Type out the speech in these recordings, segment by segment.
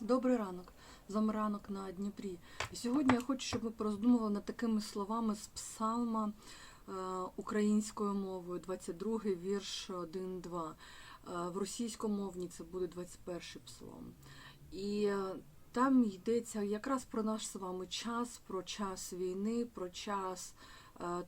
Добрий ранок, замранок на Дніпрі. І сьогодні я хочу, щоб ми пороздумували над такими словами з псалма е, українською мовою, 22 вірш 1-2. Е, в російськомовній це буде 21 псалом. І е, там йдеться якраз про наш з вами час, про час війни, про час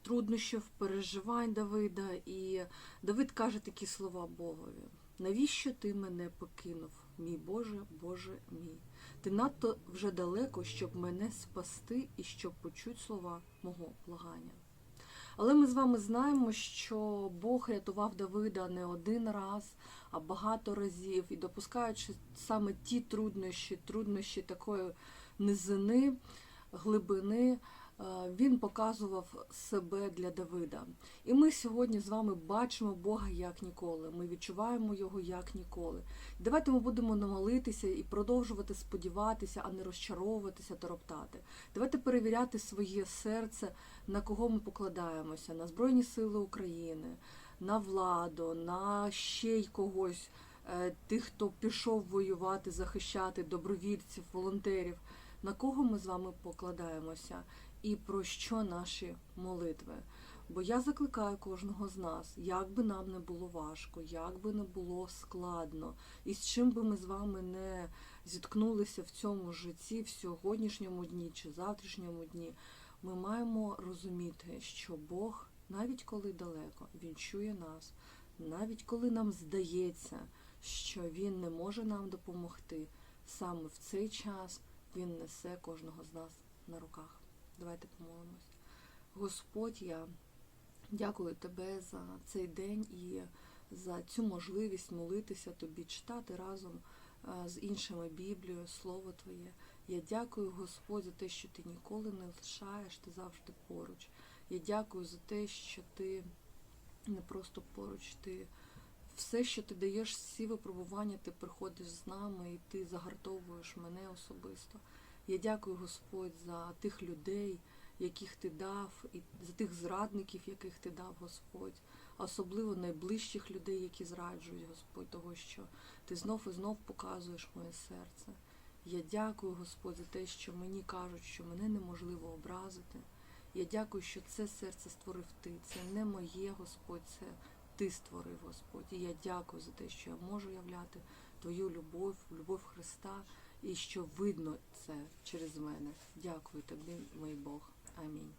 труднощів, переживань Давида. І Давид каже такі слова Богові. Навіщо ти мене покинув, мій Боже, Боже мій? Ти надто вже далеко, щоб мене спасти і щоб почуть слова мого благання. Але ми з вами знаємо, що Бог рятував Давида не один раз, а багато разів, і допускаючи саме ті труднощі, труднощі такої низини, глибини, він показував себе для Давида. І ми сьогодні з вами бачимо Бога як ніколи. Ми відчуваємо його як ніколи. Давайте ми будемо намолитися і продовжувати сподіватися, а не розчаровуватися та роптати. Давайте перевіряти своє серце, на кого ми покладаємося: на Збройні Сили України, на владу, на ще й когось, е, тих, хто пішов воювати, захищати, добровільців, волонтерів. На кого ми з вами покладаємося і про що наші молитви? Бо я закликаю кожного з нас, як би нам не було важко, як би не було складно, і з чим би ми з вами не зіткнулися в цьому житті, в сьогоднішньому дні чи завтрашньому дні, ми маємо розуміти, що Бог, навіть коли далеко, Він чує нас, навіть коли нам здається, що Він не може нам допомогти, саме в цей час Він несе кожного з нас на руках. Давайте помолимось. Господь, я дякую Тебе за цей день і за цю можливість молитися Тобі, читати разом е, з іншими Біблію, Слово Твоє. Я дякую, Господь, за те, що ти ніколи не лишаєш, ти завжди поруч. Я дякую за те, що ти не просто поруч, ти все, що ти даєш, всі випробування, ти приходиш з нами і ти загартовуєш мене особисто. Я дякую, Господь, за тих людей, яких ти дав, і за тих зрадників, яких ти дав, Господь, особливо найближчих людей, які зраджують, Господь, того, що ти знов і знов показуєш моє серце. Я дякую, Господь, за те, що мені кажуть, що мене неможливо образити. Я дякую, що це серце створив ти. Це не моє, Господь, це ти створив, Господь. І я дякую за те, що я можу являти Твою любов, любов Христа, і що видно це через мене. Дякую тобі, мій Бог. Амінь.